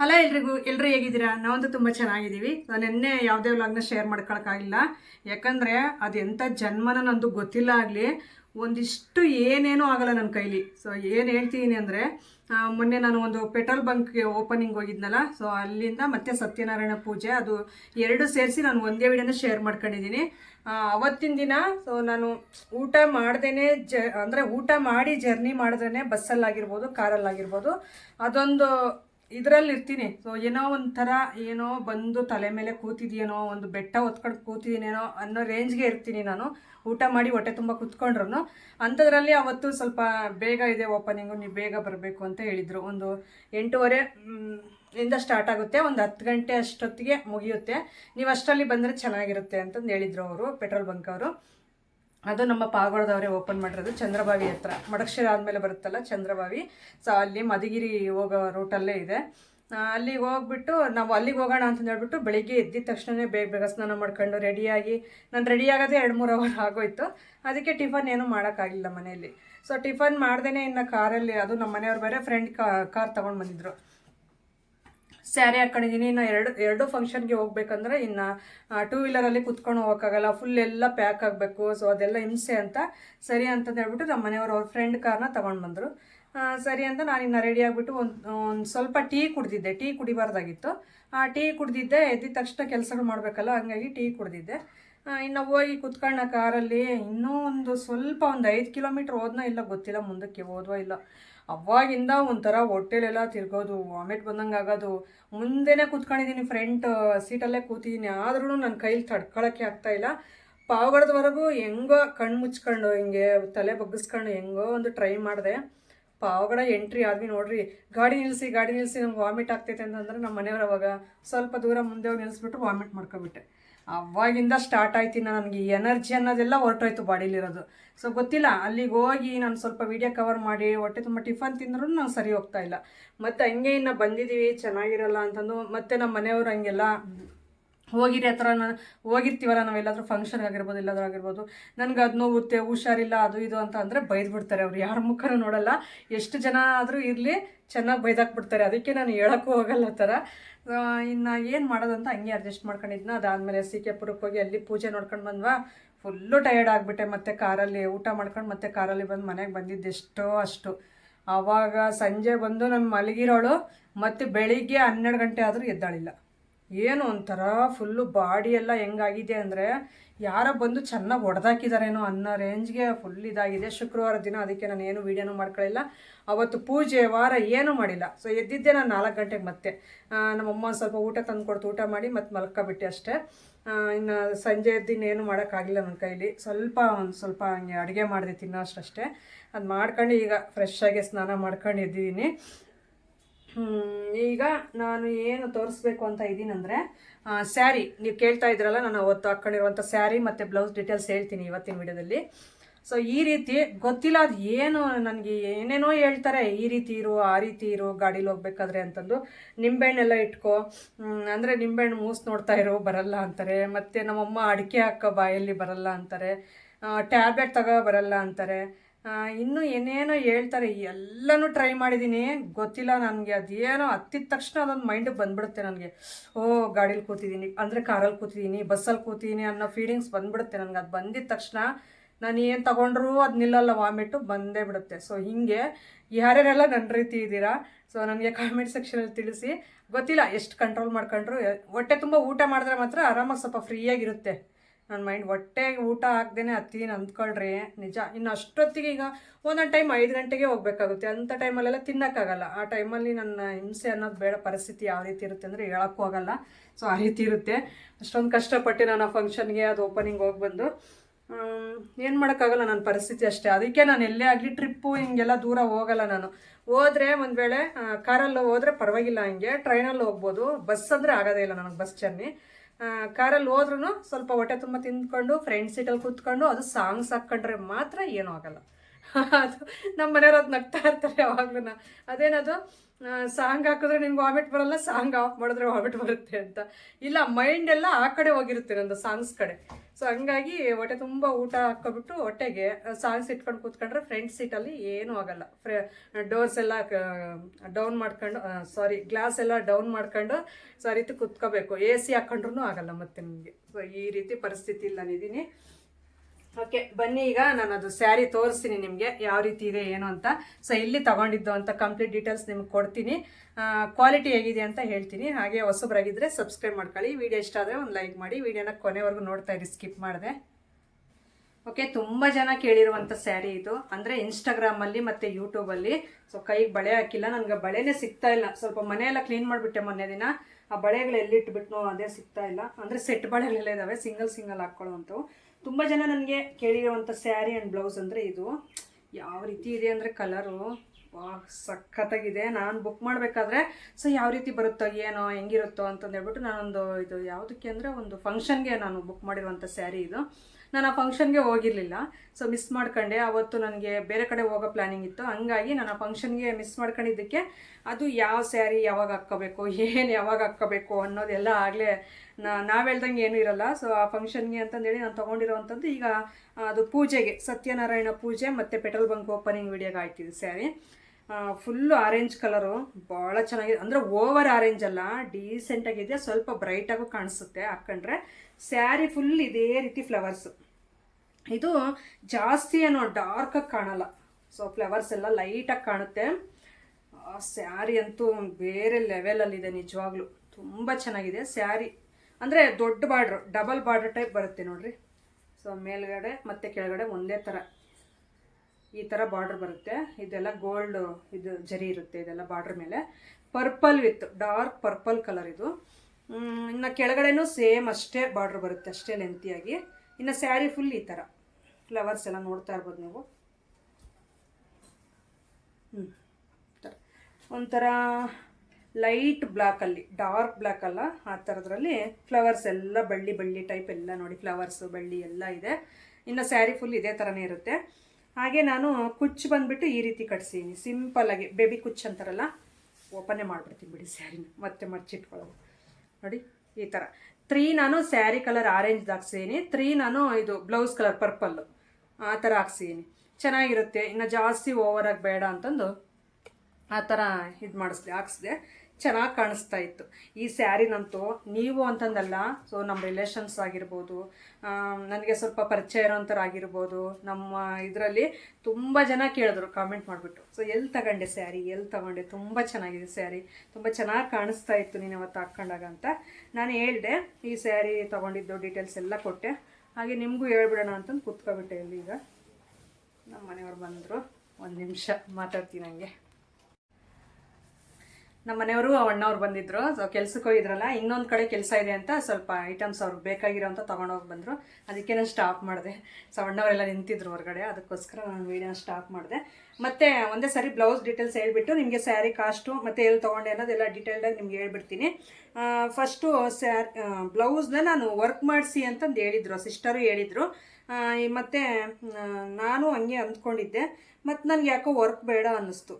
Hello ಎಲ್ರಿಗೂ ಎಲ್ಲರೂ ಹೇಗಿದ್ದೀರಾ? ನಾವಂತೂ ತುಂಬ ಚೆನ್ನಾಗಿದ್ದೀವಿ. ನಾನು ನಿನ್ನೆ ಯಾವುದೇ ವ್ಲಾಗ್ನ ಶೇರ್ ಮಾಡ್ಕೊಳಕ್ಕಾಗಿಲ್ಲ. ಯಾಕಂದರೆ ಅದು ಎಂಥ ಜನ್ಮನ ನಂದು ಗೊತ್ತಿಲ್ಲ ಆಗಲಿ, ಒಂದಿಷ್ಟು ಏನೇನೂ ಆಗಲ್ಲ ನನ್ನ ಕೈಲಿ. ಸೊ, ಏನು ಹೇಳ್ತೀನಿ ಅಂದರೆ ಮೊನ್ನೆ ನಾನು ಒಂದು ಪೆಟ್ರೋಲ್ ಬಂಕ್ಗೆ ಓಪನಿಂಗ್ ಹೋಗಿದ್ನಲ್ಲ, ಸೊ, ಅಲ್ಲಿಂದ ಮತ್ತೆ ಸತ್ಯನಾರಾಯಣ ಪೂಜೆ, ಅದು ಎರಡು ಸೇರಿಸಿ ನಾನು ಒಂದೇ ವಿಡಿಯೋನ ಶೇರ್ ಮಾಡ್ಕೊಂಡಿದ್ದೀನಿ. ಅವತ್ತಿನ ದಿನ, ಸೊ, ನಾನು ಊಟ ಮಾಡ್ದೇನೆ ಜ, ಅಂದರೆ ಊಟ ಮಾಡಿ ಜರ್ನಿ ಮಾಡಿದ್ರೇ ಬಸ್ಸಲ್ಲಾಗಿರ್ಬೋದು, ಕಾರಲ್ಲಾಗಿರ್ಬೋದು. ಅದೊಂದು ಇದರಲ್ಲಿ ಇರ್ತೀನಿ ಸೊ ಏನೋ ಒಂಥರ ಏನೋ ಬಂದು ತಲೆ ಮೇಲೆ ಕೂತಿದ್ಯೇನೋ, ಒಂದು ಬೆಟ್ಟ ಹೊತ್ಕೊಂಡು ಕೂತಿದ್ದೀನೇನೋ ಅನ್ನೋ ರೇಂಜ್ಗೆ ಇರ್ತೀನಿ ನಾನು. ಊಟ ಮಾಡಿ ಹೊಟ್ಟೆ ತುಂಬ ಕೂತ್ಕೊಂಡ್ರು ಅಂಥದ್ರಲ್ಲಿ ಅವತ್ತು ಸ್ವಲ್ಪ ಬೇಗ ಇದೆ ಓಪನಿಂಗು ನೀವು ಬೇಗ ಬರಬೇಕು ಅಂತ ಹೇಳಿದರು. ಒಂದು ಎಂಟೂವರೆ ಇಂದ ಸ್ಟಾರ್ಟ್ ಆಗುತ್ತೆ. ಒಂದು ಹತ್ತು ಗಂಟೆ ಅಷ್ಟೊತ್ತಿಗೆ ಮುಗಿಯುತ್ತೆ. ನೀವು ಅಷ್ಟರಲ್ಲಿ ಬಂದರೆ ಚೆನ್ನಾಗಿರುತ್ತೆ ಅಂತಂದು ಹೇಳಿದರು ಅವರು, ಪೆಟ್ರೋಲ್ ಬಂಕ್ ಅವರು. ಅದು ನಮ್ಮ ಪಾಗೋಡದವರೇ ಓಪನ್ ಮಾಡಿರೋದು. ಚಂದ್ರಬಾವಿ ಹತ್ರ. ಮಡಕ್ಷಿರ ಆದಮೇಲೆ ಬರುತ್ತಲ್ಲ ಚಂದ್ರಬಾವಿ ಸೊ ಅಲ್ಲಿ ಮಧುಗಿರಿ ಹೋಗೋ ರೂಟಲ್ಲೇ ಇದೆ. ಅಲ್ಲಿಗೆ ಹೋಗ್ಬಿಟ್ಟು ನಾವು ಅಲ್ಲಿಗೆ ಹೋಗೋಣ ಅಂತ ಹೇಳ್ಬಿಟ್ಟು ಬೆಳಿಗ್ಗೆ ಎದ್ದಿದ ತಕ್ಷಣವೇ ಬೇಗ ಬೇಗ ಸ್ನಾನ ಮಾಡ್ಕೊಂಡು ರೆಡಿಯಾಗಿ ನಾನು ರೆಡಿ ಆಗೋದೇ ಎರಡು ಮೂರು ಅವರ್ ಆಗೋಯ್ತು. ಅದಕ್ಕೆ ಟಿಫನ್ ಏನೂ ಮಾಡೋಕ್ಕಾಗಿಲ್ಲ ಮನೆಯಲ್ಲಿ. ಸೊ ಟಿಫನ್ ಮಾಡ್ದೇ ಇನ್ನು ಕಾರಲ್ಲಿ ಅದು ನಮ್ಮ ಮನೆಯವ್ರು ಬೇರೆ ಫ್ರೆಂಡ್ ಕಾರ್ ತೊಗೊಂಡು ಬಂದಿದ್ರು. ಸ್ಯಾರಿ ಹಾಕೊಂಡಿದ್ದೀನಿ. ಇನ್ನು ಎರಡು ಎರಡು ಫಂಕ್ಷನ್ಗೆ ಹೋಗ್ಬೇಕಂದ್ರೆ ಇನ್ನು ಟೂ ವೀಲರಲ್ಲಿ ಕುತ್ಕೊಂಡು ಹೋಗೋಕ್ಕಾಗಲ್ಲ. ಫುಲ್ ಎಲ್ಲ ಪ್ಯಾಕ್ ಆಗಬೇಕು. ಸೊ ಅದೆಲ್ಲ ಹಿಂಸೆ ಅಂತ ಸರಿ ಅಂತಂದು ಹೇಳ್ಬಿಟ್ಟು ನಮ್ಮ ಮನೆಯವರು ಅವ್ರ ಫ್ರೆಂಡ್ ಕಾರ್ನ ತೊಗೊಂಡು ಬಂದರು. ಸರಿ ಅಂತ ನಾನು ಇನ್ನು ರೆಡಿ ಆಗಿಬಿಟ್ಟು ಒಂದು ಒಂದು ಸ್ವಲ್ಪ ಟೀ ಕುಡ್ದಿದ್ದೆ. ಟೀ ಕುಡಿಬಾರ್ದಾಗಿತ್ತು. ಆ, ಟೀ ಕುಡ್ದಿದ್ದೆ. ಎದ್ದಿದ ತಕ್ಷಣ ಕೆಲಸಗಳು ಮಾಡಬೇಕಲ್ಲ, ಹಂಗಾಗಿ ಟೀ ಕುಡ್ದಿದ್ದೆ. ಇನ್ನು ಹೋಗಿ ಕುತ್ಕೊಂಡ ಕಾರಲ್ಲಿ ಇನ್ನೂ ಒಂದು ಸ್ವಲ್ಪ ಒಂದು ಐದು ಕಿಲೋಮೀಟ್ರ್ ಹೋದ್ನೋ ಇಲ್ಲ ಗೊತ್ತಿಲ್ಲ, ಮುಂದಕ್ಕೆ ಹೋದ್ವೋ ಇಲ್ಲ. ಅವಾಗಿಂದ ಒಂಥರ ಹೊಟ್ಟೆಲೆಲ್ಲ ತಿರ್ಗೋದು ವಾಮಿಟ್ ಬಂದಂಗೆ ಆಗೋದು. ಮುಂದೆನೇ ಕೂತ್ಕೊಂಡಿದ್ದೀನಿ ಫ್ರಂಟ್ ಸೀಟಲ್ಲೇ ಕೂತಿದ್ದೀನಿ. ಆದ್ರೂ ನನ್ನ ಕೈಲಿ ತಡ್ಕೊಳಕ್ಕೆ ಇಲ್ಲ. ಪಾವಗಡದವರೆಗೂ ಹೆಂಗೋ ಕಣ್ಣು ಮುಚ್ಕೊಂಡು, ಹಿಂಗೆ ತಲೆ ಬಗ್ಗಿಸ್ಕೊಂಡು ಹೆಂಗೋ ಒಂದು ಟ್ರೈ ಮಾಡಿದೆ. ಪಾವಗಡ ಎಂಟ್ರಿ ಆದ್ವಿ ನೋಡ್ರಿ. ಗಾಡಿ ನಿಲ್ಲಿಸಿ ಗಾಡಿ ನಿಲ್ಲಿಸಿ ನಂಗೆ ವಾಮಿಟ್ ಆಗ್ತೈತೆ ಅಂತಂದ್ರೆ ನಮ್ಮ ಮನೆಯವ್ರು ಅವಾಗ ಸ್ವಲ್ಪ ದೂರ ಮುಂದೆ ಹೋಗಿ ನಿಲ್ಲಿಸ್ಬಿಟ್ಟು ವಾಮಿಟ್ ಮಾಡ್ಕೊಬಿಟ್ಟೆ ಅವಾಗಿಂದ ಸ್ಟಾರ್ಟ್ ಆಯ್ತಿನ ನನಗೆ ಎನರ್ಜಿ ಅನ್ನೋದೆಲ್ಲ ಹೊರಟೋಯ್ತು ಬಾಡಿಲಿರೋದು. ಸೊ ಗೊತ್ತಿಲ್ಲ, ಅಲ್ಲಿಗೆ ಹೋಗಿ ನಾನು ಸ್ವಲ್ಪ ವೀಡಿಯೋ ಕವರ್ ಮಾಡಿ, ಹೊಟ್ಟೆ ತುಂಬ ಟಿಫನ್ ತಿಂದ್ರು ನಾನು ಸರಿ ಹೋಗ್ತಾ ಇಲ್ಲ. ಮತ್ತು ಹಂಗೆ ಇನ್ನು ಬಂದಿದ್ದೀವಿ ಚೆನ್ನಾಗಿರಲ್ಲ ಅಂತಂದು, ಮತ್ತೆ ನಮ್ಮ ಮನೆಯವ್ರು ಹಂಗೆಲ್ಲ ಹೋಗಿರಿ ಹತ್ರ ನಾನು ಹೋಗಿರ್ತೀವಲ್ಲ ನಾವು ಎಲ್ಲಾದರೂ ಫಂಕ್ಷನ್ ಆಗಿರ್ಬೋದು, ಎಲ್ಲಾದರೂ ಆಗಿರ್ಬೋದು. ನನಗೆ ಅದು ನೋವುತ್ತೆ, ಹುಷಾರಿಲ್ಲ, ಅದು ಇದು ಅಂತ ಅಂದರೆ ಬೈದ್ಬಿಡ್ತಾರೆ ಅವ್ರು. ಯಾರ ಮುಖನೂ ನೋಡಲ್ಲ. ಎಷ್ಟು ಜನ ಆದರೂ ಇರಲಿ, ಚೆನ್ನಾಗಿ ಬೈದಾಕ್ಬಿಡ್ತಾರೆ. ಅದಕ್ಕೆ ನಾನು ಹೇಳೋಕ್ಕೂ ಹೋಗಲ್ಲ ಥರ. ಇನ್ನು ಏನು ಮಾಡೋದಂತ ಹಂಗೆ ಅಡ್ಜಸ್ಟ್ ಮಾಡ್ಕೊಂಡಿದ್ನ. ಅದಾದಮೇಲೆ ಸಿ ಕೆ ಪುರಕ್ಕೆ ಹೋಗಿ ಅಲ್ಲಿ ಪೂಜೆ ನೋಡ್ಕೊಂಡು ಬಂದ್ವಾ. ಫುಲ್ಲು ಟಯರ್ಡ್ ಆಗಿಬಿಟ್ಟೆ ಮತ್ತೆ ಕಾರಲ್ಲಿ. ಊಟ ಮಾಡ್ಕೊಂಡು ಮತ್ತೆ ಕಾರಲ್ಲಿ ಬಂದು ಮನೆಗೆ ಬಂದಿದ್ದು ಎಷ್ಟೋ ಅಷ್ಟು. ಆವಾಗ ಸಂಜೆ ಬಂದು ನಾನು ಮಲಗಿರೋಳು. ಮತ್ತು ಬೆಳಿಗ್ಗೆ ಹನ್ನೆರಡು ಗಂಟೆ ಆದರೂ ಎದ್ದಾಳಿಲ್ಲ. ಏನು ಒಂಥರ ಫುಲ್ಲು ಬಾಡಿ ಎಲ್ಲ ಹೆಂಗಾಗಿದೆ ಅಂದರೆ ಯಾರೋ ಬಂದು ಚೆನ್ನಾಗಿ ಹೊಡೆದಾಕಿದಾರೇನೋ ಅನ್ನೋ ರೇಂಜ್ಗೆ ಫುಲ್ ಇದಾಗಿದೆ. ಶುಕ್ರವಾರ ದಿನ ಅದಕ್ಕೆ ನಾನು ಏನು ವೀಡಿಯೋನೂ ಮಾಡ್ಕೊಳ್ಳಿಲ್ಲ ಅವತ್ತು ಪೂಜೆ ವಾರ ಏನೂ ಮಾಡಿಲ್ಲ. ಸೊ ಎದ್ದಿದ್ದೆ ನಾನು ನಾಲ್ಕು ಗಂಟೆಗೆ ಮತ್ತೆ. ನಮ್ಮಮ್ಮ ಒಂದು ಸ್ವಲ್ಪ ಊಟ ತಂದು ಕೊಡ್ತು. ಊಟ ಮಾಡಿ ಮತ್ತೆ ಮಲ್ಕೊಬಿಟ್ಟೆ ಅಷ್ಟೇ. ಇನ್ನು ಸಂಜೆ ದಿನ ಏನು ಮಾಡೋಕ್ಕಾಗಿಲ್ಲ ನನ್ನ ಕೈಲಿ. ಸ್ವಲ್ಪ ಒಂದು ಸ್ವಲ್ಪ ಹಂಗೆ ಅಡುಗೆ ಮಾಡಿದೆ ತಿನ್ನೋ ಅಷ್ಟೇ. ಅದು ಮಾಡ್ಕೊಂಡು ಈಗ ಫ್ರೆಶ್ ಆಗಿ ಸ್ನಾನ ಮಾಡ್ಕೊಂಡು ಎದ್ದಿದ್ದೀನಿ. ಈಗ ನಾನು ಏನು ತೋರಿಸ್ಬೇಕು ಅಂತ ಇದ್ದೀನಂದರೆ ಸ್ಯಾರಿ, ನೀವು ಕೇಳ್ತಾ ಇದ್ರಲ್ಲ, ನಾನು ಅವತ್ತು ಹಾಕ್ಕೊಂಡಿರುವಂಥ ಸ್ಯಾರಿ ಮತ್ತು ಬ್ಲೌಸ್ ಡೀಟೇಲ್ಸ್ ಹೇಳ್ತೀನಿ ಇವತ್ತಿನ ವಿಡಿಯೋದಲ್ಲಿ. ಸೊ ಈ ರೀತಿ ಗೊತ್ತಿಲ್ಲ ಅದು ಏನು ನನಗೆ ಏನೇನೋ ಹೇಳ್ತಾರೆ, ಈ ರೀತಿ ಇರು, ಆ ರೀತಿ ಇರು, ಗಾಡೀಲಿ ಹೋಗ್ಬೇಕಾದ್ರೆ ಅಂತಂದು, ನಿಂಬೆಹಣ್ಣೆಲ್ಲ ಇಟ್ಕೋ ಅಂದರೆ ನಿಂಬೆಹಣ್ಣು ಮೂಸ್ ನೋಡ್ತಾ ಇರೋ, ಬರಲ್ಲ ಅಂತಾರೆ. ಮತ್ತು ನಮ್ಮಮ್ಮ ಅಡಿಕೆ ಹಾಕೋ ಬಾಯಲ್ಲಿ ಬರಲ್ಲ ಅಂತಾರೆ. ಟ್ಯಾಬ್ಲೆಟ್ ತಗೋ ಬರಲ್ಲ ಅಂತಾರೆ. ಇನ್ನೂ ಏನೇನೋ ಹೇಳ್ತಾರೆ, ಎಲ್ಲನೂ ಟ್ರೈ ಮಾಡಿದ್ದೀನಿ ಗೊತ್ತಿಲ್ಲ ನನಗೆ, ಅದೇನೋ ಹತ್ತಿದ ತಕ್ಷಣ ಅದೊಂದು ಮೈಂಡಿಗೆ ಬಂದ್ಬಿಡುತ್ತೆ ನನಗೆ. ಓ, ಗಾಡೀಲಿ ಕೂತಿದ್ದೀನಿ ಅಂದರೆ ಕಾರಲ್ಲಿ ಕೂತಿದ್ದೀನಿ ಬಸ್ಸಲ್ಲಿ ಕೂತಿದ್ದೀನಿ ಅನ್ನೋ ಫೀಲಿಂಗ್ಸ್ ಬಂದ್ಬಿಡುತ್ತೆ ನನಗೆ. ಅದು ಬಂದಿದ ತಕ್ಷಣ ನಾನು ಏನು ತಗೊಂಡ್ರೂ ಅದು ನಿಲ್ಲಲ್ಲ ವಾಮಿಟು ಬಂದೇ ಬಿಡುತ್ತೆ. ಸೊ ಹೀಗೆ ಯಾರ್ಯಾರೆಲ್ಲ ನನ್ನ ರೀತಿ ಇದ್ದೀರಾ ಸೊ ನನಗೆ ಕಾಮೆಂಟ್ ಸೆಕ್ಷನಲ್ಲಿ ತಿಳಿಸಿ. ಗೊತ್ತಿಲ್ಲ, ಎಷ್ಟು ಕಂಟ್ರೋಲ್ ಮಾಡ್ಕೊಂಡ್ರು ಹೊಟ್ಟೆ ತುಂಬ ಊಟ ಮಾಡಿದ್ರೆ ಮಾತ್ರ ಆರಾಮಾಗಿ ಸ್ವಲ್ಪ ಫ್ರೀಯಾಗಿರುತ್ತೆ ನನ್ನ ಮೈಂಡ್ ಹೊಟ್ಟೆಗೆ ಊಟ ಹಾಕ್ದೇ ಹತ್ತೀನಿ ಅಂದ್ಕೊಳ್ರಿ. ನಿಜ, ಇನ್ನು ಅಷ್ಟೊತ್ತಿಗೆ ಈಗ ಒಂದೊಂದು ಟೈಮ್ ಐದು ಗಂಟೆಗೆ ಹೋಗ್ಬೇಕಾಗುತ್ತೆ. ಅಂಥ ಟೈಮಲ್ಲೆಲ್ಲ ತಿನ್ನೋಕ್ಕಾಗಲ್ಲ. ಆ ಟೈಮಲ್ಲಿ ನನ್ನ ಹಿಂಸೆ ಅನ್ನೋದು ಬೇಡ, ಪರಿಸ್ಥಿತಿ ಯಾವ ರೀತಿ ಇರುತ್ತೆ ಅಂದರೆ ಹೇಳೋಕ್ಕೂ ಆಗಲ್ಲ. ಸೊ ಆ ರೀತಿ ಇರುತ್ತೆ. ಅಷ್ಟೊಂದು ಕಷ್ಟಪಟ್ಟು ನಾನು ಆ ಫಂಕ್ಷನ್ಗೆ ಅದು ಓಪನಿಂಗ್ ಹೋಗಿ ಬಂದು ಏನು ಮಾಡೋಕ್ಕಾಗಲ್ಲ ನನ್ನ ಪರಿಸ್ಥಿತಿ ಅಷ್ಟೇ. ಅದಕ್ಕೆ ನಾನು ಎಲ್ಲೇ ಆಗಲಿ ಟ್ರಿಪ್ಪು ಹಿಂಗೆಲ್ಲ ದೂರ ಹೋಗಲ್ಲ ನಾನು. ಹೋದರೆ ಒಂದು ವೇಳೆ ಕಾರಲ್ಲಿ ಹೋದರೆ ಪರವಾಗಿಲ್ಲ. ಹಿಂಗೆ ಟ್ರೈನಲ್ಲಿ ಹೋಗ್ಬೋದು. ಬಸ್ ಅಂದರೆ ಆಗೋದೇ ಇಲ್ಲ ನನಗೆ, ಬಸ್ ಜರ್ನಿ ಕಾರಲ್ಲಿ ಹೋದ್ರೂ ಸ್ವಲ್ಪ ಹೊಟ್ಟೆ ತುಂಬ ತಿಂದ್ಕೊಂಡು ಫ್ರೆಂಡ್ ಸೀಟಲ್ಲಿ ಕೂತ್ಕೊಂಡು ಅದು ಸಾಂಗ್ಸ್ ಹಾಕ್ಕೊಂಡ್ರೆ ಮಾತ್ರ ಏನೂ ಆಗಲ್ಲ. ಅದು ನಮ್ಮ ಮನೆಯವ್ರು ಅದು ನಗ್ತಾ ಇರ್ತಾರೆ ಯಾವಾಗ್ಲೂ ಅದೇನದು? ಸಾಂಗ್ ಹಾಕಿದ್ರೆ ನಿಮ್ಗೆ ವಾಮಿಟ್ ಬರಲ್ಲ, ಸಾಂಗ್ ಆಫ್ ಮಾಡಿದ್ರೆ ವಾಮಿಟ್ ಬರುತ್ತೆ ಅಂತ. ಇಲ್ಲ ಮೈಂಡ್ ಎಲ್ಲ ಆ ಕಡೆ ಹೋಗಿರುತ್ತೆ ನಂದು ಸಾಂಗ್ಸ್ ಕಡೆ. ಸೊ ಹಂಗಾಗಿ ಹೊಟ್ಟೆ ತುಂಬ ಊಟ ಹಾಕ್ಕೊಬಿಟ್ಟು ಹೊಟ್ಟೆಗೆ ಸಾಂಗ್ಸ್ ಇಟ್ಕೊಂಡು ಕೂತ್ಕೊಂಡ್ರೆ ಫ್ರಂಟ್ ಸೀಟಲ್ಲಿ ಏನೂ ಆಗಲ್ಲ. ಫ್ರೆ ಡೋರ್ಸ್ ಎಲ್ಲ ಡೌನ್ ಮಾಡ್ಕೊಂಡು ಸಾರಿ ಗ್ಲಾಸ್ ಎಲ್ಲ ಡೌನ್ ಮಾಡ್ಕೊಂಡು ಸೊ ಆ ರೀತಿ ಕೂತ್ಕೋಬೇಕು. ಎ ಸಿ ಹಾಕ್ಕೊಂಡ್ರೂ ಆಗಲ್ಲ ಮತ್ತೆ ನಿಮಗೆ. ಸೊ ಈ ರೀತಿ ಪರಿಸ್ಥಿತಿ ಇಲ್ಲ ನಾನಿದ್ದೀನಿ. ಓಕೆ, ಬನ್ನಿ ಈಗ ನಾನು ಅದು ಸ್ಯಾರಿ ತೋರಿಸ್ತೀನಿ ನಿಮಗೆ, ಯಾವ ರೀತಿ ಇದೆ, ಏನು ಅಂತ. ಸೊ ಇಲ್ಲಿ ತಗೊಂಡಿದ್ದು ಅಂತ ಕಂಪ್ಲೀಟ್ ಡೀಟೇಲ್ಸ್ ನಿಮ್ಗೆ ಕೊಡ್ತೀನಿ. ಕ್ವಾಲಿಟಿ ಹೇಗಿದೆ ಅಂತ ಹೇಳ್ತೀನಿ. ಹಾಗೆ ಹೊಸಬ್ರಾಗಿದ್ದರೆ ಸಬ್ಸ್ಕ್ರೈಬ್ ಮಾಡ್ಕೊಳ್ಳಿ. ವಿಡಿಯೋ ಇಷ್ಟ ಆದರೆ ಒಂದು ಲೈಕ್ ಮಾಡಿ. ವಿಡಿಯೋನ ಕೊನೆವರೆಗೂ ನೋಡ್ತಾ ಇರಿ ಸ್ಕಿಪ್ ಮಾಡಿದೆ. ಓಕೆ ತುಂಬ ಜನ ಕೇಳಿರುವಂಥ ಸ್ಯಾರಿ ಇದು. ಅಂದರೆ ಇನ್ಸ್ಟಾಗ್ರಾಮಲ್ಲಿ ಮತ್ತು ಯೂಟ್ಯೂಬಲ್ಲಿ ಸೊ ಕೈಗೆ ಬಳೆ ಹಾಕಿಲ್ಲ. ನನಗೆ ಬಳೆನೇ ಸಿಗ್ತಾ ಇಲ್ಲ. ಸ್ವಲ್ಪ ಮನೆಯೆಲ್ಲ ಕ್ಲೀನ್ ಮಾಡಿಬಿಟ್ಟೆ ಮೊನ್ನೆ ದಿನ. ಆ ಬಳೆಗಳು ಎಲ್ಲಿಟ್ಬಿಟ್ಟು ಅದೇ ಸಿಗ್ತಾ ಇಲ್ಲ. ಅಂದರೆ ಸೆಟ್ ಬಳೆಗಳೆಲ್ಲ ಇದ್ದಾವೆ ಸಿಂಗಲ್ ಸಿಂಗಲ್ ಹಾಕ್ಕೊಳ್ಳುವಂಥವು. ತುಂಬ ಜನ ನನಗೆ ಕೇಳಿರುವಂಥ ಸ್ಯಾರಿ ಆ್ಯಂಡ್ ಬ್ಲೌಸ್ ಅಂದರೆ ಇದು. ಯಾವ ರೀತಿ ಇದೆ ಅಂದರೆ ಕಲರು? ವಾ, ಸಖತ್ತಾಗಿದೆ. ನಾನು ಬುಕ್ ಮಾಡಬೇಕಾದ್ರೆ ಸೊ ಯಾವ ರೀತಿ ಬರುತ್ತೋ, ಏನೋ, ಹೆಂಗಿರುತ್ತೋ ಅಂತಂದು ಹೇಳ್ಬಿಟ್ಟು ನಾನೊಂದು ಇದು ಯಾವುದಕ್ಕೆ ಅಂದರೆ ಒಂದು ಫಂಕ್ಷನ್ಗೆ ನಾನು ಬುಕ್ ಮಾಡಿರುವಂಥ ಸ್ಯಾರಿ ಇದು. ನಾನು ಆ ಫಂಕ್ಷನ್ಗೆ ಹೋಗಿರಲಿಲ್ಲ. ಸೊ ಮಿಸ್ ಮಾಡ್ಕೊಂಡೆ. ಅವತ್ತು ನನಗೆ ಬೇರೆ ಕಡೆ ಹೋಗೋ ಪ್ಲ್ಯಾನಿಂಗ್ ಇತ್ತು. ಹಂಗಾಗಿ ನಾನು ಆ ಫಂಕ್ಷನ್ಗೆ ಮಿಸ್ ಮಾಡ್ಕೊಂಡಿದ್ದಕ್ಕೆ ಅದು ಯಾವ ಸ್ಯಾರಿ ಯಾವಾಗ ಹಾಕ್ಕೋಬೇಕು, ಏನು ಯಾವಾಗ ಹಾಕ್ಕೋಬೇಕು ಅನ್ನೋದೆಲ್ಲ ಆಗಲೇ ನಾವು ಹೇಳ್ದಂಗೆ ಏನೂ ಇರಲ್ಲ. ಸೊ ಆ ಫಂಕ್ಷನ್ಗೆ ಅಂತಂದೇಳಿ ನಾನು ತೊಗೊಂಡಿರೋವಂಥದ್ದು ಈಗ, ಅದು ಪೂಜೆಗೆ ಸತ್ಯನಾರಾಯಣ ಪೂಜೆ ಮತ್ತು ಪೆಟ್ರೋಲ್ ಬಂಕ್ ಓಪನಿಂಗ್ ವಿಡಿಯೋಗೆ ಆಯ್ತಿದೆ ಸ್ಯಾರಿ ಫುಲ್ಲು ಆರೆಂಜ್ ಕಲರು ಭಾಳ ಚೆನ್ನಾಗಿದೆ. ಅಂದರೆ ಓವರ್ ಆರೆಂಜ್ ಅಲ್ಲ ಡೀಸೆಂಟಾಗಿದೆ ಸ್ವಲ್ಪ ಬ್ರೈಟಾಗೂ ಕಾಣಿಸುತ್ತೆ. ಹಾಕ್ಕೊಂಡ್ರೆ ಸ್ಯಾರಿ ಫುಲ್ ಇದೇ ರೀತಿ ಫ್ಲವರ್ಸು ಇದು ಜಾಸ್ತಿ ಏನೋ ಡಾರ್ಕಾಗಿ ಕಾಣಲ್ಲ. ಸೊ ಫ್ಲವರ್ಸ್ ಎಲ್ಲ ಲೈಟಾಗಿ ಕಾಣುತ್ತೆ. ಸ್ಯಾರಿ ಅಂತೂ ಬೇರೆ ಲೆವೆಲಲ್ಲಿದೆ ನಿಜವಾಗ್ಲೂ. ತುಂಬ ಚೆನ್ನಾಗಿದೆ ಸ್ಯಾರಿ ಅಂದರೆ ದೊಡ್ಡ ಬಾರ್ಡ್ರು ಡಬಲ್ ಬಾರ್ಡ್ರ್ ಟೈಪ್ ಬರುತ್ತೆ ನೋಡಿರಿ. ಸೊ ಮೇಲ್ಗಡೆ ಮತ್ತು ಕೆಳಗಡೆ ಒಂದೇ ಥರ ಈ ಥರ ಬಾರ್ಡ್ರ್ ಬರುತ್ತೆ. ಇದೆಲ್ಲ ಗೋಲ್ಡ್ ಇದು ಜರಿ ಇರುತ್ತೆ, ಇದೆಲ್ಲ ಬಾರ್ಡ್ರ್ ಮೇಲೆ. Purple with dark purple colour ಇದು. ಇನ್ನು ಕೆಳಗಡೆನೂ ಸೇಮ್ ಅಷ್ಟೇ ಬಾರ್ಡ್ರ್ ಬರುತ್ತೆ, ಅಷ್ಟೇ ಲೆಂತಿಯಾಗಿ ಇನ್ನು ಸ್ಯಾರಿ ಫುಲ್ ಈ ಥರ ಫ್ಲವರ್ಸ್ ಎಲ್ಲ ನೋಡ್ತಾ ಇರ್ಬೋದು ನೀವು. ಹ್ಞೂ ಒಂಥರ ಲೈಟ್ ಬ್ಲ್ಯಾಕಲ್ಲಿ ಡಾರ್ಕ್ ಬ್ಲ್ಯಾಕ್ ಅಲ್ಲ, ಆ ಥರದ್ರಲ್ಲಿ ಫ್ಲವರ್ಸ್ ಎಲ್ಲ ಬಳ್ಳಿ ಬಳ್ಳಿ ಟೈಪ್ ಎಲ್ಲ ನೋಡಿ ಫ್ಲವರ್ಸು ಬಳ್ಳಿ ಎಲ್ಲ ಇದೆ. ಇನ್ನು ಸ್ಯಾರಿ ಫುಲ್ ಇದೇ ಥರನೇ ಇರುತ್ತೆ. ಹಾಗೆ ನಾನು ಕುಚ್ಚು ಬಂದುಬಿಟ್ಟು ಈ ರೀತಿ ಕಟ್ಸಿದ್ದೀನಿ ಸಿಂಪಲ್ಲಾಗಿ ಬೇಬಿ ಕುಚ್ಚು ಅಂತಾರಲ್ಲ ಓಪನ್ನೇ ಮಾಡಿಬಿಡ್ತೀನಿ ಬಿಡಿ ಸ್ಯಾರಿನ ಮತ್ತೆ ಮರ್ಚಿಟ್ಕೊಳ್ಳೋದು. ನೋಡಿ, ಈ ಥರ ತ್ರೀ ನಾನು ಸ್ಯಾರಿ ಕಲರ್ ಆರೆಂಜ್ ಹಾಕ್ಸಿದ್ದೀನಿ ತ್ರೀ ನಾನು ಇದು ಬ್ಲೌಸ್ ಕಲರ್ ಪರ್ಪಲ್ಲು ಆ ಥರ ಹಾಕ್ಸಿದ್ದೀನಿ ಚೆನ್ನಾಗಿರುತ್ತೆ. ಇನ್ನು ಜಾಸ್ತಿ ಓವರಾಗಿ ಬೇಡ ಅಂತಂದು ಆ ಥರ ಇದು ಮಾಡಿಸಿದೆ, ಹಾಕ್ಸಿದೆ. ಚೆನ್ನಾಗಿ ಕಾಣಿಸ್ತಾ ಇತ್ತು. ಈ ಸ್ಯಾರಿನಂತೂ ನೀವು ಅಂತಂದಲ್ಲ, ಸೊ ನಮ್ಮ ರಿಲೇಷನ್ಸ್ ಆಗಿರ್ಬೋದು ನನಗೆ ಸ್ವಲ್ಪ ಪರಿಚಯ ಇರೋಂಥವ್ರು ಆಗಿರ್ಬೋದು, ನಮ್ಮ ಇದರಲ್ಲಿ ತುಂಬ ಜನ ಕೇಳಿದ್ರು ಕಾಮೆಂಟ್ ಮಾಡಿಬಿಟ್ಟು. ಸೊ ಎಲ್ಲಿ ತಗೊಂಡೆ ಸ್ಯಾರಿ? ಎಲ್ಲಿ ತಗೊಂಡೆ? ತುಂಬ ಚೆನ್ನಾಗಿದೆ ಸ್ಯಾರಿ. ತುಂಬ ಚೆನ್ನಾಗಿ ಕಾಣಿಸ್ತಾ ಇತ್ತು ನೀನು ಅವತ್ತು ಹಾಕ್ಕೊಂಡಾಗ ಅಂತ. ನಾನು ಹೇಳಿದೆ, ಈ ಸ್ಯಾರಿ ತೊಗೊಂಡಿದ್ದು ಡೀಟೇಲ್ಸ್ ಎಲ್ಲ ಕೊಟ್ಟೆ. ಹಾಗೆ ನಿಮಗೂ ಹೇಳ್ಬಿಡೋಣ ಅಂತಂದು ಕುತ್ಕೊಬಿಟ್ಟೆ ಇಲ್ಲಿ ಈಗ. ನಮ್ಮ ಮನೆಯವ್ರು ಬಂದರು. ಒಂದು ನಿಮಿಷ ಮಾತಾಡ್ತೀನಿ ಹಂಗೆ. ನಮ್ಮ ಮನೆಯವರು ಅಣ್ಣವ್ರು ಬಂದಿದ್ರು. ಸೊ ಕೆಲ್ಸಕ್ಕೆ ಹೋಗಿದ್ರಲ್ಲ, ಇನ್ನೊಂದು ಕಡೆ ಕೆಲಸ ಇದೆ ಅಂತ ಸ್ವಲ್ಪ ಐಟಮ್ಸ್ ಅವ್ರಿಗೆ ಬೇಕಾಗಿರೋ ಅಂತ ತೊಗೊಂಡೋಗಿ ಬಂದರು. ಅದಕ್ಕೆ ನಾನು ಸ್ಟಾಪ್ ಮಾಡಿದೆ. ಸೊ ಅಣ್ಣವರೆಲ್ಲ ನಿಂತಿದ್ರು ಹೊರಗಡೆ. ಅದಕ್ಕೋಸ್ಕರ ನಾನು ವೀಡಿಯೋನ ಸ್ಟಾಪ್ ಮಾಡಿದೆ. ಮತ್ತು ಒಂದೇ ಸಾರಿ ಬ್ಲೌಸ್ ಡೀಟೇಲ್ಸ್ ಹೇಳಿಬಿಟ್ಟು ನಿಮಗೆ ಸ್ಯಾರಿ ಕಾಸ್ಟು ಮತ್ತು ಎಲ್ಲಿ ತೊಗೊಂಡೆ ಅನ್ನೋದೆಲ್ಲ ಡೀಟೇಲ್ಡಾಗಿ ನಿಮ್ಗೆ ಹೇಳ್ಬಿಡ್ತೀನಿ. ಫಸ್ಟು ಸ್ಯಾರ್ ಬ್ಲೌಸ್ನ ನಾನು ವರ್ಕ್ ಮಾಡಿಸಿ ಅಂತಂದು ಹೇಳಿದರು. ಸಿಸ್ಟರು ಹೇಳಿದರು. ಮತ್ತು ನಾನು ಹಂಗೆ ಅಂದ್ಕೊಂಡಿದ್ದೆ. ಮತ್ತು ನನಗೆ ಯಾಕೋ ವರ್ಕ್ ಬೇಡ ಅನ್ನಿಸ್ತು.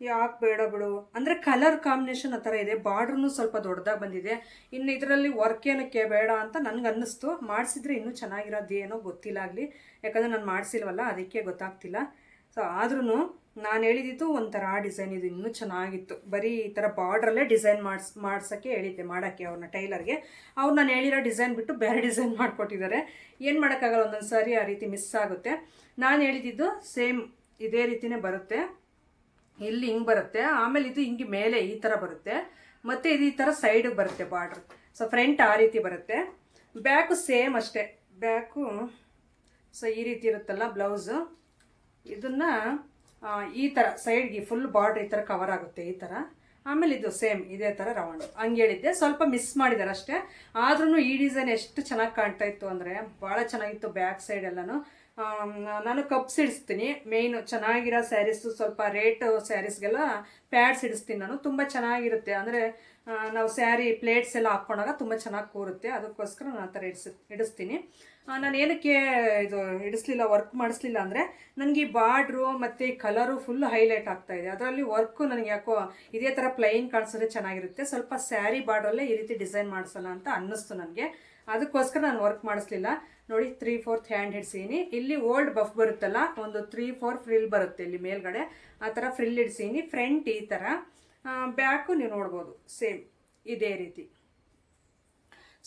ಯಾಕೆ ಬೇಡ ಬಿಡು? ಅಂದರೆ ಕಲರ್ ಕಾಂಬಿನೇಷನ್ ಆ ಥರ ಇದೆ. ಬಾರ್ಡ್ರೂ ಸ್ವಲ್ಪ ದೊಡ್ಡದಾಗಿ ಬಂದಿದೆ. ಇನ್ನು ಇದರಲ್ಲಿ ವರ್ಕ್ ಏನಕ್ಕೆ ಬೇಡ ಅಂತ ನನಗೆ ಅನ್ನಿಸ್ತು. ಮಾಡಿಸಿದ್ರೆ ಇನ್ನೂ ಚೆನ್ನಾಗಿರೋದು ಏನೋ ಗೊತ್ತಿಲ್ಲ ಆಗಲಿ. ಯಾಕಂದರೆ ನಾನು ಮಾಡಿಸಿಲ್ವಲ್ಲ, ಅದಕ್ಕೆ ಗೊತ್ತಾಗ್ತಿಲ್ಲ. ಸೊ ಆದ್ರೂ ನಾನು ಹೇಳಿದ್ದು ಒಂಥರ ಡಿಸೈನ್ ಇದು ಇನ್ನೂ ಚೆನ್ನಾಗಿತ್ತು. ಬರೀ ಈ ಥರ ಬಾರ್ಡ್ರಲ್ಲೇ ಡಿಸೈನ್ ಮಾಡಿಸ್, ಮಾಡ್ಸೋಕ್ಕೆ ಹೇಳಿದ್ದೆ ಮಾಡೋಕ್ಕೆ ಅವ್ರನ್ನ ಟೈಲರ್ಗೆ. ಅವ್ರು ನಾನು ಹೇಳಿರೋ ಡಿಸೈನ್ ಬಿಟ್ಟು ಬೇರೆ ಡಿಸೈನ್ ಮಾಡಿಕೊಟ್ಟಿದ್ದಾರೆ. ಏನು ಮಾಡೋಕ್ಕಾಗಲ್ಲ ಒಂದೊಂದು ಸಾರಿ ಆ ರೀತಿ ಮಿಸ್ ಆಗುತ್ತೆ. ನಾನು ಹೇಳಿದ್ದು ಸೇಮ್ ಇದೇ ರೀತಿನೇ ಬರುತ್ತೆ. ಇಲ್ಲಿ ಹಿಂಗೆ ಬರುತ್ತೆ? ಆಮೇಲೆ ಇದು ಹಿಂಗೆ ಮೇಲೆ ಈ ಥರ ಬರುತ್ತೆ. ಮತ್ತು ಇದು ಈ ಥರ ಸೈಡಿಗೆ ಬರುತ್ತೆ ಬಾರ್ಡ್ರ್ ಸೊ ಫ್ರಂಟ್ ಆ ರೀತಿ ಬರುತ್ತೆ. ಬ್ಯಾಕು ಸೇಮ್ ಅಷ್ಟೇ. ಬ್ಯಾಕು ಸೊ ಈ ರೀತಿ ಇರುತ್ತಲ್ಲ ಬ್ಲೌಸು ಇದನ್ನು ಈ ಥರ ಸೈಡ್ಗೆ ಫುಲ್ ಬಾರ್ಡ್ರ್ ಈ ಥರ ಕವರ್ ಆಗುತ್ತೆ ಈ ಥರ ಆಮೇಲೆ ಇದು ಸೇಮ್ ಇದೇ ಥರ ರೌಂಡ್ ಹಂಗೆ ಹೇಳಿದ್ದೆ. ಸ್ವಲ್ಪ ಮಿಸ್ ಮಾಡಿದ್ದಾರೆ ಅಷ್ಟೇ. ಆದ್ರೂ ಈ ಡಿಸೈನ್ ಎಷ್ಟು ಚೆನ್ನಾಗಿ ಕಾಣ್ತಾ ಇತ್ತು ಅಂದರೆ, ಭಾಳ ಚೆನ್ನಾಗಿತ್ತು ಬ್ಯಾಕ್ ಸೈಡ್ ಎಲ್ಲನೂ. ನಾನು ಕಪ್ಸ್ ಇಡಿಸ್ತೀನಿ. ಮೇಯ್ನು ಚೆನ್ನಾಗಿರೋ ಸ್ಯಾರೀಸು ಸ್ವಲ್ಪ ರೇಟ್ ಸ್ಯಾರೀಸ್ಗೆಲ್ಲ ಪ್ಯಾಡ್ಸ್ ಇಡಿಸ್ತೀನಿ ನಾನು. ತುಂಬ ಚೆನ್ನಾಗಿರುತ್ತೆ. ಅಂದರೆ ನಾವು ಸ್ಯಾರಿ ಪ್ಲೇಟ್ಸ್ ಎಲ್ಲ ಹಾಕ್ಕೊಂಡಾಗ ತುಂಬ ಚೆನ್ನಾಗಿ ಕೂರುತ್ತೆ. ಅದಕ್ಕೋಸ್ಕರ ನಾನು ಆ ಥರ ಇಡಿಸ್, ಇಡಿಸ್ತೀನಿ. ನಾನು ಏನಕ್ಕೆ ಇದು ಇಡಿಸ್ಲಿಲ್ಲ ವರ್ಕ್ ಮಾಡಿಸ್ಲಿಲ್ಲ ಅಂದರೆ, ನನಗೆ ಈ ಬಾರ್ಡ್ರು ಮತ್ತು ಕಲರು ಫುಲ್ ಹೈಲೈಟ್ ಆಗ್ತಾ ಇದೆ. ಅದರಲ್ಲಿ ವರ್ಕು ನನಗೆ ಯಾಕೋ ಇದೇ ಥರ ಪ್ಲೈನ್ ಕಾಣಿಸಿದ್ರೆ ಚೆನ್ನಾಗಿರುತ್ತೆ. ಸ್ವಲ್ಪ ಸ್ಯಾರಿ ಬಾರ್ಡ್ರಲ್ಲೇ ಈ ರೀತಿ ಡಿಸೈನ್ ಮಾಡಿಸೋಣ ಅಂತ ಅನ್ನಿಸ್ತು ನನಗೆ. ಅದಕ್ಕೋಸ್ಕರ ನಾನು ವರ್ಕ್ ಮಾಡಿಸ್ಲಿಲ್ಲ. ನೋಡಿ ತ್ರೀ ಫೋರ್ತ್ ಹ್ಯಾಂಡ್ ಹಿಡ್ಸೀನಿ ಇಲ್ಲಿ ಓಲ್ಡ್ ಬಫ್ ಬರುತ್ತಲ್ಲ, ಒಂದು ತ್ರೀ ಫೋರ್ ಫ್ರಿಲ್ ಬರುತ್ತೆ ಇಲ್ಲಿ ಮೇಲ್ಗಡೆ. ಆ ಥರ ಫ್ರಿಲ್ ಹಿಡ್ಸೀನಿ ಫ್ರಂಟ್ ಈ ಥರ ಬ್ಯಾಕು ನೀವು ನೋಡ್ಬೋದು ಸೇಮ್ ಇದೇ ರೀತಿ.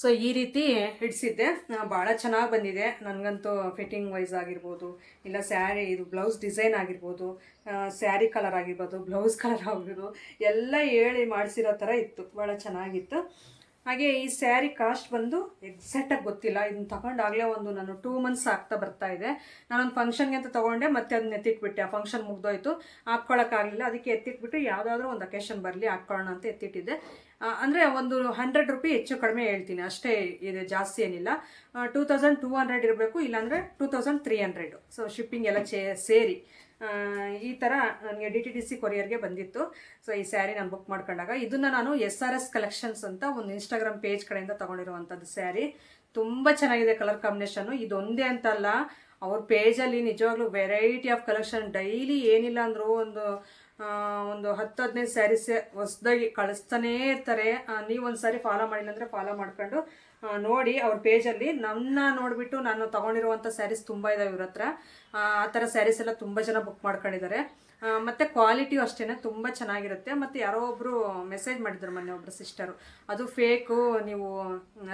ಸೊ ಈ ರೀತಿ ಹಿಡಿಸಿದ್ದೆ. ಭಾಳ ಚೆನ್ನಾಗಿ ಬಂದಿದೆ. ನನಗಂತೂ ಫಿಟ್ಟಿಂಗ್ ವೈಸ್ ಆಗಿರ್ಬೋದು, ಇಲ್ಲ ಸ್ಯಾರಿ ಇದು ಬ್ಲೌಸ್ ಡಿಸೈನ್ ಆಗಿರ್ಬೋದು ಸ್ಯಾರಿ ಕಲರ್ ಆಗಿರ್ಬೋದು ಬ್ಲೌಸ್ ಕಲರ್ ಆಗಿರ್ಬೋದು, ಎಲ್ಲ ಹೇಳಿ ಮಾಡಿಸಿರೋ ಥರ ಇತ್ತು. ಭಾಳ ಚೆನ್ನಾಗಿತ್ತು. ಹಾಗೆ ಈ ಸ್ಯಾರಿ ಕಾಸ್ಟ್ ಬಂದು ಎಕ್ಸಾಕ್ಟಾಗಿ ಗೊತ್ತಿಲ್ಲ. ಇದನ್ನ ತಗೊಂಡಾಗಲೇ ಒಂದು ನಾನು ಟೂ ಮಂತ್ಸ್ ಆಗ್ತಾ ಬರ್ತಾ ಇದೆ. ನಾನೊಂದು ಫಂಕ್ಷನ್ಗೆ ಅಂತ ತಗೊಂಡೆ, ಮತ್ತೆ ಅದನ್ನ ಎತ್ತಿಟ್ಬಿಟ್ಟೆ. ಆ ಫಂಕ್ಷನ್ ಮುಗ್ದೋಯ್ತು. ಹಾಕ್ಕೊಳಕ್ಕಾಗಲಿಲ್ಲ ಅದಕ್ಕೆ ಎತ್ತಿಟ್ಬಿಟ್ಟು ಯಾವುದಾದ್ರೂ ಒಂದು ಅಕೇಶನ್ ಬರಲಿ ಹಾಕ್ಕೊಳ್ಳೋಣ ಅಂತ ಎತ್ತಿಟ್ಟಿದ್ದೆ. ಅಂದರೆ ಒಂದು ಹಂಡ್ರೆಡ್ ರುಪಿ ಹೆಚ್ಚು ಕಡಿಮೆ ಹೇಳ್ತೀನಿ. ಅಷ್ಟೇ ಇದೆ, ಜಾಸ್ತಿ ಏನಿಲ್ಲ. ಟೂ ತೌಸಂಡ್ ಟೂ ಹಂಡ್ರೆಡ್ ಇರಬೇಕು, ಇಲ್ಲಾಂದರೆ two thousand three hundred so shipping ಎಲ್ಲ ಚೇ, ಸೇರಿ. ಈ ಥರ ನನಗೆ ಡಿ ಟಿ ಡಿ ಸಿ ಕೊರಿಯರ್ಗೆ ಬಂದಿತ್ತು. ಸೊ ಈ ಸ್ಯಾರಿ ನಾನು ಬುಕ್ ಮಾಡ್ಕೊಂಡಾಗ ಇದನ್ನು ನಾನು ಎಸ್ ಆರ್ ಎಸ್ ಕಲೆಕ್ಷನ್ಸ್ ಅಂತ ಒಂದು ಇನ್ಸ್ಟಾಗ್ರಾಮ್ ಪೇಜ್ ಕಡೆಯಿಂದ ತೊಗೊಂಡಿರುವಂಥದ್ದು ಸ್ಯಾರಿ ತುಂಬ ಚೆನ್ನಾಗಿದೆ ಕಲರ್ ಕಾಂಬಿನೇಷನ್ನು ಇದೊಂದೇ ಅಂತಲ್ಲ ಅವ್ರ ಪೇಜಲ್ಲಿ ನಿಜವಾಗ್ಲೂ ವೆರೈಟಿ ಆಫ್ ಕಲೆಕ್ಷನ್ ಡೈಲಿ ಏನಿಲ್ಲ ಅಂದರೂ ಒಂದು ಒಂದು ಹತ್ತು ಹದಿನೈದು ಸ್ಯಾರೀಸ್ ಹೊಸ್ದಾಗಿ ಕಳಿಸ್ತಾನೇ ಇರ್ತಾರೆ. ನೀವು ಒಂದು ಸಾರಿ ಫಾಲೋ ಮಾಡಿಲ್ಲ ಅಂದರೆ ಫಾಲೋ ಮಾಡ್ಕೊಂಡು ನೋಡಿ ಅವ್ರ ಪೇಜಲ್ಲಿ ನನ್ನ ನೋಡಿಬಿಟ್ಟು ನಾನು ತೊಗೊಂಡಿರುವಂಥ ಸ್ಯಾರೀಸ್ ತುಂಬ ಇದಾವೆ ಇವ್ರ ಹತ್ರ. ಆ ಥರ ಸ್ಯಾರೀಸ್ ಎಲ್ಲ ತುಂಬ ಜನ ಬುಕ್ ಮಾಡ್ಕೊಂಡಿದ್ದಾರೆ. ಮತ್ತೆ ಕ್ವಾಲಿಟಿ ಅಷ್ಟೇ ತುಂಬ ಚೆನ್ನಾಗಿರುತ್ತೆ. ಮತ್ತು ಯಾರೋ ಒಬ್ಬರು ಮೆಸೇಜ್ ಮಾಡಿದ್ರು ಮೊನ್ನೆ ಒಬ್ಬರು ಸಿಸ್ಟರು ಅದು ಫೇಕು ನೀವು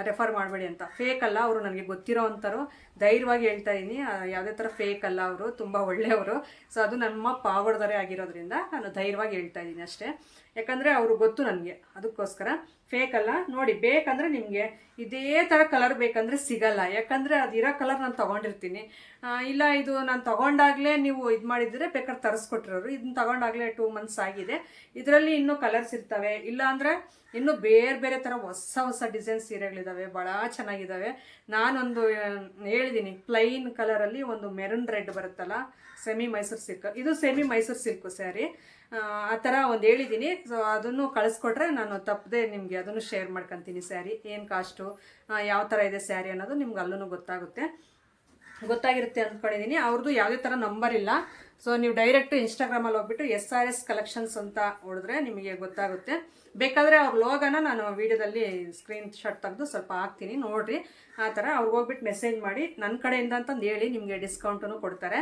ರೆಫರ್ ಮಾಡಬೇಡಿ ಅಂತ. ಫೇಕ್ ಅಲ್ಲ ಅವರು ನನಗೆ ಗೊತ್ತಿರೋ ಅಂಥವ್ರು. ಧೈರ್ಯವಾಗಿ ಹೇಳ್ತಾ ಇದ್ದೀನಿ ಯಾವುದೇ ಥರ ಫೇಕ್ ಅಲ್ಲ ಅವರು. ತುಂಬ ಒಳ್ಳೆಯವರು. ಸೊ ಅದು ನಮ್ಮ ಪಾವಡದರೆ ಆಗಿರೋದ್ರಿಂದ ನಾನು ಧೈರ್ಯವಾಗಿ ಹೇಳ್ತಾ ಇದ್ದೀನಿ ಅಷ್ಟೇ. ಯಾಕಂದರೆ ಅವರು ಗೊತ್ತು ನನಗೆ. ಅದಕ್ಕೋಸ್ಕರ ಫೇಕ್ ಅಲ್ಲ. ನೋಡಿ, ಬೇಕಂದರೆ ನಿಮಗೆ ಇದೇ ಥರ ಕಲರ್ ಬೇಕಂದರೆ ಸಿಗಲ್ಲ. ಯಾಕಂದರೆ ಅದು ಇರೋ ಕಲರ್ ನಾನು ತೊಗೊಂಡಿರ್ತೀನಿ. ಇಲ್ಲ ಇದು ನಾನು ತೊಗೊಂಡಾಗಲೇ ನೀವು ಇದು ಮಾಡಿದರೆ ಬೇಕಾದ್ರೆ ತರಿಸ್ಕೊಟ್ಟಿರೋರು ಇದನ್ನ ತಗೊಂಡಾಗಲೇ ಟೂ ಮಂತ್ಸ್ ಆಗಿದೆ. ಇದರಲ್ಲಿ ಇನ್ನೂ ಕಲರ್ಸ್ ಇರ್ತವೆ. ಇಲ್ಲಾಂದರೆ ಇನ್ನೂ ಬೇರೆ ಬೇರೆ ಥರ ಹೊಸ ಹೊಸ ಡಿಸೈನ್ ಸೀರೆಗಳಿದ್ದಾವೆ ಭಾಳ ಚೆನ್ನಾಗಿದ್ದಾವೆ ನಾನೊಂದು ಹೇಳಿದ್ದೀನಿ ಪ್ಲೈನ್ ಕಲರಲ್ಲಿ ಒಂದು ಮೆರೂನ್ ರೆಡ್ ಬರುತ್ತಲ್ಲ ಸೆಮಿ ಮೈಸೂರು ಸಿಲ್ಕ್ ಇದು ಸೆಮಿ ಮೈಸೂರು ಸಿಲ್ಕು ಸ್ಯಾರಿ ಆ ಥರ ಒಂದು ಹೇಳಿದ್ದೀನಿ ಸೊ ಅದನ್ನು ಕಳಿಸ್ಕೊಟ್ರೆ ನಾನು ತಪ್ಪದೆ ನಿಮಗೆ ಅದನ್ನು ಶೇರ್ ಮಾಡ್ಕೊತೀನಿ ಸ್ಯಾರಿ ಏನು ಕಾಸ್ಟು ಯಾವ ಥರ ಇದೆ ಸ್ಯಾರಿ ಅನ್ನೋದು ನಿಮ್ಗೆ ಅಲ್ಲೂ ಗೊತ್ತಾಗುತ್ತೆ. ಗೊತ್ತಾಗಿರುತ್ತೆ ಅಂದ್ಕೊಂಡಿದ್ದೀನಿ ಅವ್ರದ್ದು ಯಾವುದೇ ಥರ ನಂಬರ್ ಇಲ್ಲ. ಸೊ ನೀವು ಡೈರೆಕ್ಟ್ ಇನ್ಸ್ಟಾಗ್ರಾಮಲ್ಲಿ ಹೋಗ್ಬಿಟ್ಟು ಎಸ್ ಆರ್ ಎಸ್ ಕಲೆಕ್ಷನ್ಸ್ ಅಂತ ಹೊಡೆದ್ರೆ ನಿಮಗೆ ಗೊತ್ತಾಗುತ್ತೆ. ಬೇಕಾದರೆ ಅವ್ರ ಲೋಗನ ನಾನು ವೀಡಿಯೋದಲ್ಲಿ ಸ್ಕ್ರೀನ್ ಶಾಟ್ ತೆಗೆದು ಸ್ವಲ್ಪ ಹಾಕ್ತೀನಿ. ನೋಡಿರಿ, ಆ ಥರ ಅವ್ರಿಗೆ ಹೋಗ್ಬಿಟ್ಟು ಮೆಸೇಜ್ ಮಾಡಿ ನನ್ನ ಕಡೆಯಿಂದ ಅಂತಂದು ಹೇಳಿ ನಿಮಗೆ ಡಿಸ್ಕೌಂಟನ್ನು ಕೊಡ್ತಾರೆ.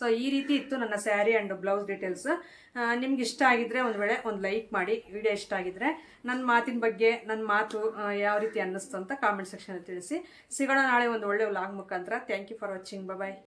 ಸೊ ಈ ರೀತಿ ಇತ್ತು ನನ್ನ ಸ್ಯಾರಿ ಆ್ಯಂಡ್ ಬ್ಲೌಸ್ ಡೀಟೇಲ್ಸ್ ನಿಮ್ಗೆ ಇಷ್ಟ ಆಗಿದ್ರೆ ಒಂದು ವೇಳೆ ಒಂದು ಲೈಕ್ ಮಾಡಿ. ವಿಡಿಯೋ ಇಷ್ಟ ಆಗಿದ್ರೆ ನನ್ನ ಮಾತಿನ ಬಗ್ಗೆ ನನ್ನ ಮಾತು ಯಾವ ರೀತಿ ಅನ್ನಿಸ್ತು ಅಂತ ಕಾಮೆಂಟ್ ಸೆಕ್ಷನಲ್ಲಿ ತಿಳಿಸಿ. ಸಿಗೋಣ ನಾಳೆ ಒಂದು ಒಳ್ಳೆ ಲಾಗ್ ಮುಖಾಂತರ. Thank you for watching bye